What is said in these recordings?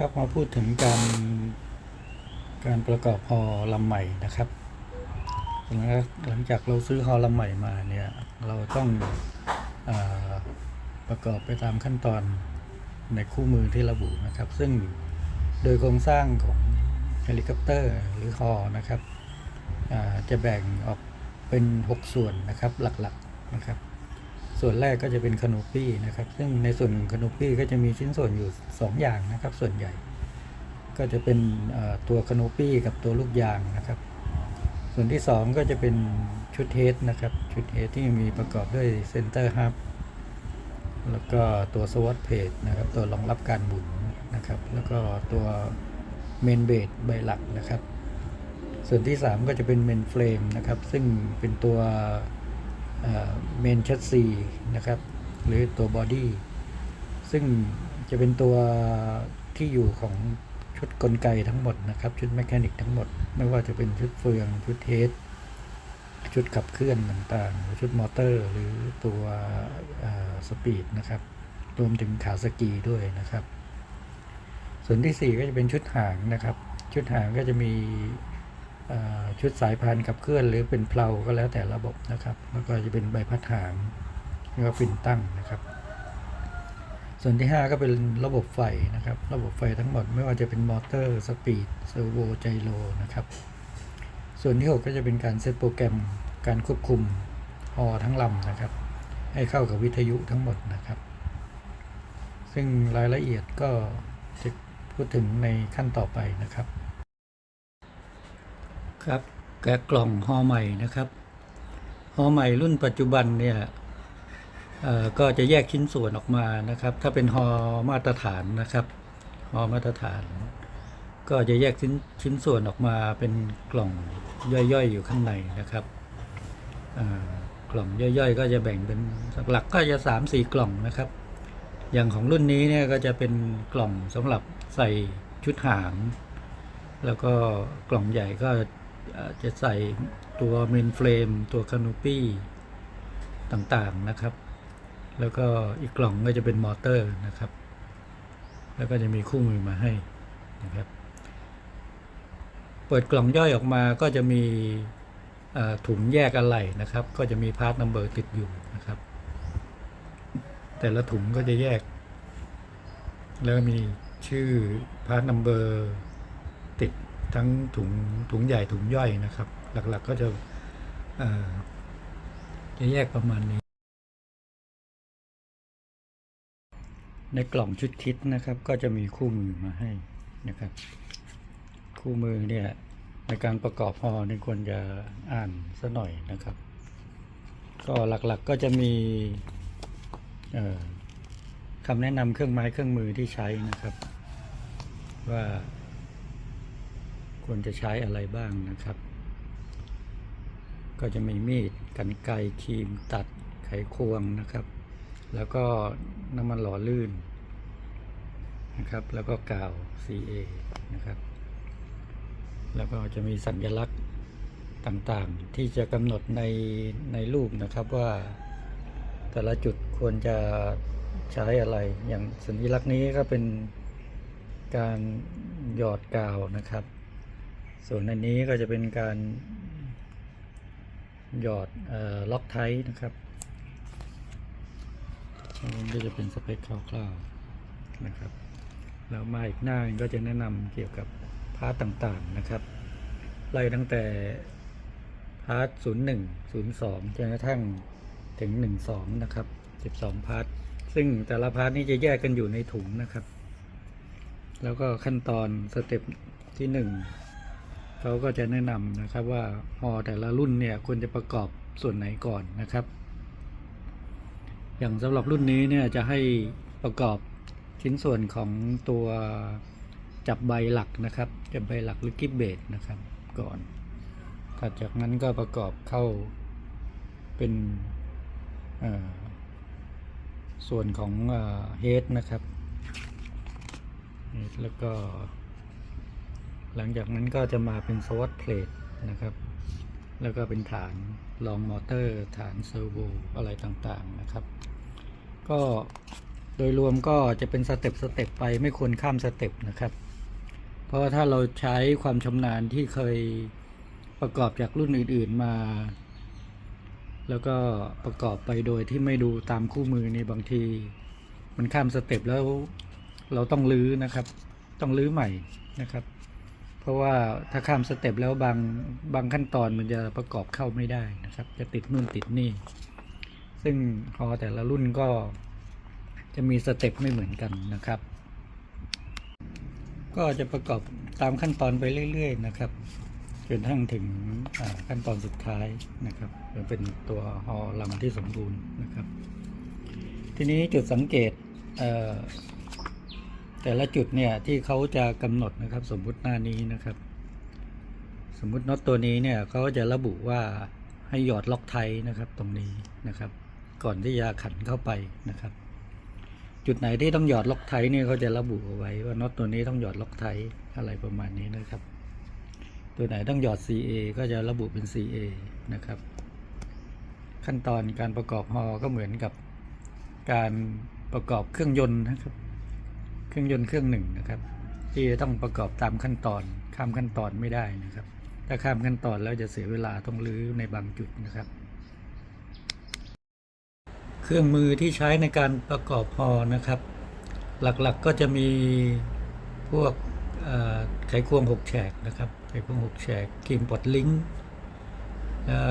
ครับมาพูดถึงการการประกอบฮอลำใหม่นะครับหลังจากเราซื้อฮอลำใหม่มาเนี่ยเราต้องอประกอบไปตามขั้นตอนในคู่มือที่ระบุนะครับ ซึ่งโดยโครงสร้างของเฮลิคอปเตอร์หรือฮอนะครับจะแบ่งออกเป็น 6 ส่วนนะครับหลักๆนะครับ ส่วนแรกก็จะเป็นคานูปี้นะครับ ซึ่งในส่วนคานูปี้ก็จะมีชิ้นส่วนอยู่ 2 อย่างนะครับ ส่วนใหญ่ ก็จะเป็นตัวคานูปี้กับตัวลูกยางนะครับ ส่วนที่ 2 ก็จะเป็นชุดเฮดนะครับ ชุดเฮดที่มีประกอบด้วยเซนเตอร์ฮับแล้วก็ตัวสวอตเพจนะครับ ตัวรองรับการหมุนนะครับ แล้วก็ตัวเมนเบดใบหลักนะครับ ส่วนที่ 3 ก็จะเป็นเมนเฟรมนะครับ ซึ่งเป็นตัว เมนชัดซีนะครับ หรือตัวบอดี้ซึ่งจะเป็นตัวที่อยู่ของชุดกลไกทั้งหมดนะครับ ชุดแมคานิกทั้งหมด ไม่ว่าจะเป็นชุดเฟือง ชุดเทสชุดขับเคลื่อนต่างๆหรือชุดมอเตอร์ หรือตัวสปีดนะครับ รวมถึงขาสกีด้วยนะครับ ส่วนที่ 4 ก็จะเป็นชุดหางนะครับ ชุดหางก็จะมี ชุดสายพานขับเคลื่อนหรือเป็นเพลาก็แล้วแต่ระบบนะครับ แล้วก็จะเป็นใบพัดหางแล้วก็ฟินตั้งนะครับ ส่วนที่ 5 ก็เป็นระบบไฟนะครับ ระบบไฟทั้งหมดไม่ว่าจะเป็นมอเตอร์สปีดเซอร์โวไจโรนะครับ ส่วนที่ 6 ก็จะเป็นการเซตโปรแกรมการควบคุมฮอทั้งลำนะครับ ให้เข้ากับวิทยุทั้งหมดนะครับ ซึ่งรายละเอียดก็จะพูดถึงในขั้นต่อไปนะครับ ครับแกะกล่องฮอใหม่นะครับฮอใหม่รุ่นปัจจุบันเนี่ยก็จะแยกชิ้นส่วนออกมานะครับ ถ้าเป็นฮอมาตรฐานนะครับฮอมาตรฐาน ก็จะแยกชิ้นชิ้นส่วนออกมาเป็นกล่องย่อยๆอยู่ข้างในนะครับกล่องย่อยๆ ก็จะแบ่งเป็นหลักก็จะสามสี่กล่องนะครับ อย่างของรุ่นนี้เนี่ยก็จะเป็นกล่องสำหรับใส่ชุดหาง แล้วก็กล่องใหญ่ก็ จะใส่ตัวเมนเฟรมตัวคานูปี้ต่างๆนะครับ แล้วก็อีกกล่องก็จะเป็นมอเตอร์นะครับ แล้วก็จะมีคู่มือมาให้นะครับ เปิดกล่องย่อยออกมาก็จะมีถุงแยกอะไหล่นะครับ ก็จะมีพาร์ทนัมเบอร์ติดอยู่นะครับ แต่ละถุงก็จะแยก แล้วมีชื่อพาร์ทนัมเบอร์ ทั้งถุงถุงใหญ่ถุงย่อยนะครับ หลักๆก็จะจะแยกประมาณนี้ ในกล่องชุดคิดนะครับ ก็จะมีคู่มือมาให้นะครับ คู่มือเนี่ยในการประกอบฮอนี่ควรจะอ่านซะหน่อยนะครับ ก็หลักๆก็จะมีคำแนะนำเครื่องไม้เครื่องมือที่ใช้นะครับ ว่า ควรจะใช้อะไรบ้างนะครับ ก็จะมีมีดกันไกรครีมตัดไขควงนะครับ แล้วก็น้ำมันหล่อลื่นนะครับ แล้วก็กาว CA นะครับ แล้วก็จะมีสัญลักษณ์ต่างๆ ที่จะกำหนดในในรูปนะครับว่าแต่ละจุดควรจะใช้อะไร อย่างสัญลักษณ์นี้ก็เป็นการหยอดกาวนะครับ ส่วนอันนี้ก็จะเป็นการหยอดออล็อกไทนะครับอันนี้ก็จะเป็นสเปคคร่าวๆนะครับ แล้วมาอีกหน้าก็จะแนะนำเกี่ยวกับพาร์ตต่างๆนะครับ ไล่ตั้งแต่พาร์ท01 02จนกระทั่งถึง 12 นะครับ 12 พาร์ท ซึ่งแต่ละพาร์ทนี้จะแยกกันอยู่ในถุงนะครับ แล้วก็ขั้นตอนสเต็ปที่หนึ่ง เขาก็จะแนะนำนะครับว่าฮอแต่ละรุ่นเนี่ยควรจะประกอบส่วนไหนก่อนนะครับ อย่างสำหรับรุ่นนี้เนี่ยจะให้ประกอบชิ้นส่วนของตัวจับใบหลักนะครับจับใบหลักหรือกิฟเบสนะครับก่อนถัดจากนั้นก็ประกอบเข้าเป็นส่วนของเฮดนะครับ แล้วก็ หลังจากนั้นก็จะมาเป็นสวอตเพลทนะครับ แล้วก็เป็นฐานรองมอเตอร์ ฐานเซอร์โวอะไรต่างๆนะครับ ก็โดยรวมก็จะเป็นสเต็ปสเต็ปไปไม่ควรข้ามสเต็ปนะครับ เพราะถ้าเราใช้ความชำนาญที่เคยประกอบจากรุ่นอื่น ๆมา แล้วก็ประกอบไปโดยที่ไม่ดูตามคู่มือนี่บางที มันข้ามสเต็ปแล้วเราต้องลื้อนะครับ ต้องลื้อใหม่นะครับ ราะว่าถ้าข้ามสเต็ปแล้วบางบางขั้นตอนมันจะประกอบเข้าไม่ได้นะครับ จะติดนู่นติดนี่ ซึ่งฮอแต่ละรุ่นก็จะมีสเต็ปไม่เหมือนกันนะครับ ก็จะประกอบตามขั้นตอนไปเรื่อย ๆ นะครับจนทั้งถึงขั้นตอนสุดท้ายนะครับจะเป็นตัวฮอลำที่สมบูรณ์นะครับ ทีนี้จุดสังเกต แต่ละจุดเนี่ยที่เขาจะกำหนดนะครับ สมมุติหน้านี้นะครับ สมมุติน็อตตัวนี้เนี่ยเขาจะระบุว่าให้หยอดล็อกไทยนะครับตรงนี้นะครับ ก่อนที่จะขันเข้าไปนะครับ จุดไหนที่ต้องหยอดล็อกไทยเนี่ยเขาจะระบุเอาไว้ว่าน็อตตัวนี้ต้องหยอดล็อกไทยอะไรประมาณนี้นะครับ ตัวไหนต้องหยอด CA ก็จะระบุเป็น CA นะครับ ขั้นตอนการประกอบฮอก็เหมือนกับการประกอบเครื่องยนต์นะครับ รื่องยนต์เครื่องหนึ่งนะครับ ที่จะต้องประกอบตามขั้นตอนข้ามขั้นตอนไม่ได้นะครับ ถ้าข้ามขั้นตอนแล้วจะเสียเวลาต้องรื้อในบางจุดนะครับ เครื่องมือที่ใช้ในการประกอบฮอนะครับ หลักๆก็จะมีพวกไขควงหกแฉกนะครับ ไขควงหกแฉกครีมปลดลิงก์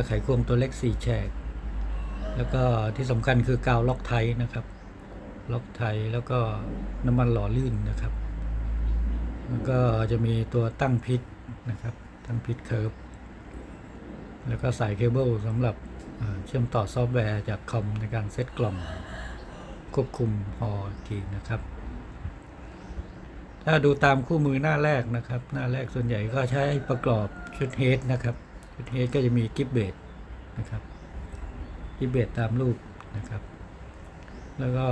ไขควงตัวเล็กสี่แฉกแล้วก็ที่สำคัญคือกาวล็อกไทยนะครับ ล็อกไทยแล้วก็น้ำมันหล่อลื่นนะครับแล้วก็จะมีตัวตั้งพิษนะครับ ตั้งพิษเคิร์ฟแล้วก็สายเคเบิลสำหรับเชื่อมต่อซอฟต์แวร์จากคอมในการเซตกล่องควบคุมฮออีกทีนะครับ ถ้าดูตามคู่มือหน้าแรกนะครับ หน้าแรกส่วนใหญ่ก็ใช้ประกอบชุดเฮดนะครับชุดเฮดก็จะมีกิฟเบดนะครับกิฟเบดตามรูปนะครับ แล้วก็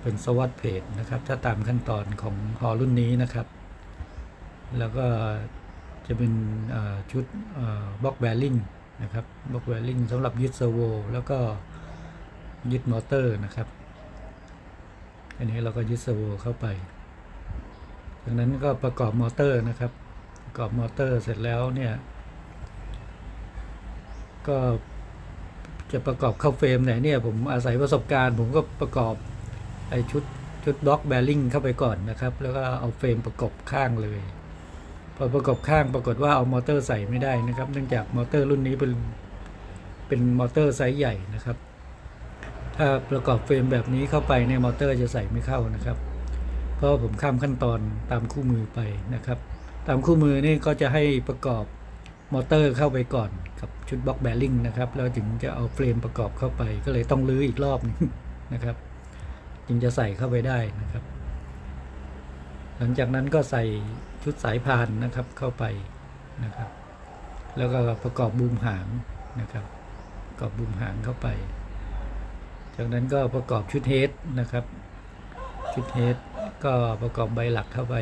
เป็นสวัสดเพจนะครับ ถ้าตามขั้นตอนของฮอรุ่นนี้นะครับ แล้วก็จะเป็นชุดบล็อกแบริ่งนะครับบล็อกแบริ่งสำหรับยึดเซอร์โวแล้วก็ยึดมอเตอร์นะครับ อันนี้เราก็ยึดเซอร์โวเข้าไปจากนั้นก็ประกอบมอเตอร์นะครับ ประกอบมอเตอร์เสร็จแล้วเนี่ย ก็ จะประกอบเข้าเฟรมไหนเนี่ยผมอาศัยประสบการณ์ ผมก็ประกอบไอชุดชุดบล็อกแบริ่งเข้าไปก่อนนะครับ แล้วก็เอาเฟรมประกบข้างเลย พอประกบข้างปรากฏว่าเอามอเตอร์ใส่ไม่ได้นะครับ เนื่องจากมอเตอร์รุ่นนี้เป็นเป็นมอเตอร์ไซส์ใหญ่นะครับ ถ้าประกอบเฟรมแบบนี้เข้าไปในยมอเตอร์จะใส่ไม่เข้านะครับเพราะผมข้ามขั้นตอนตามคู่มือไปนะครับ ตามคู่มือนี่ก็จะให้ประกอบ มอเตอร์เข้าไปก่อนกับชุดบล็อกแบริ่งนะครับแล้วถึงจะเอาเฟรมประกอบเข้าไป ก็เลยต้องรื้ออีกรอบหนึงนะครับ จึงจะใส่เข้าไปได้นะครับ หลังจากนั้นก็ใส่ชุดสายพานนะครับเข้าไปนะครับ แล้วก็ประกอบบูมหางนะครับประกอบบูมหางเข้าไป จากนั้นก็ประกอบชุดเฮดนะครับ ชุดเฮดก็ประกอบใบหลักเข้าไป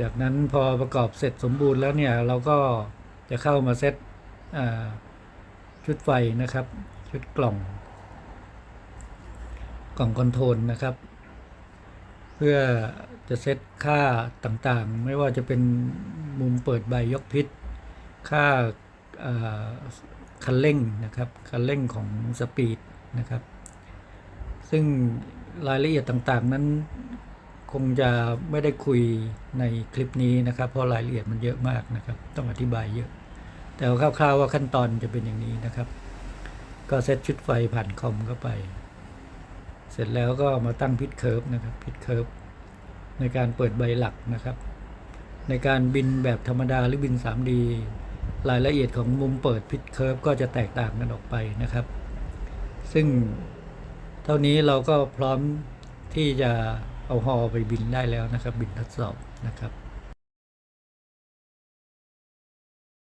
จากนั้นพอประกอบเสร็จสมบูรณ์แล้วเนี่ยเราก็จะเข้ามาเซตชุดไฟนะครับ ชุดกล่อง กล่องคอนโทรลนะครับ เพื่อจะเซตค่าต่างๆ ไม่ว่าจะเป็นมุมเปิดใบยกพิษ ค่าคันเร่งนะครับคันเร่งของสปีดนะครับ ซึ่งรายละเอียดต่างๆนั้น คงจะไม่ได้คุยในคลิปนี้นะครับ เพราะรายละเอียดมันเยอะมากนะครับ ต้องอธิบายเยอะ แต่คร่าวๆว่าขั้นตอนจะเป็นอย่างนี้นะครับ ก็เซตชุดไฟผ่านคอมเข้าไป เสร็จแล้วก็มาตั้งพิทเคิร์ฟนะครับพิทเคิร์ฟในการเปิดใบหลักนะครับ ในการบินแบบธรรมดาหรือบิน 3D รายละเอียดของมุมเปิดพิทเคิร์ฟก็จะแตกต่างกันออกไปนะครับ ซึ่งเท่านี้เราก็พร้อมที่จะ เอาฮอไปบินได้แล้วนะครับ บินทดสอบนะครับ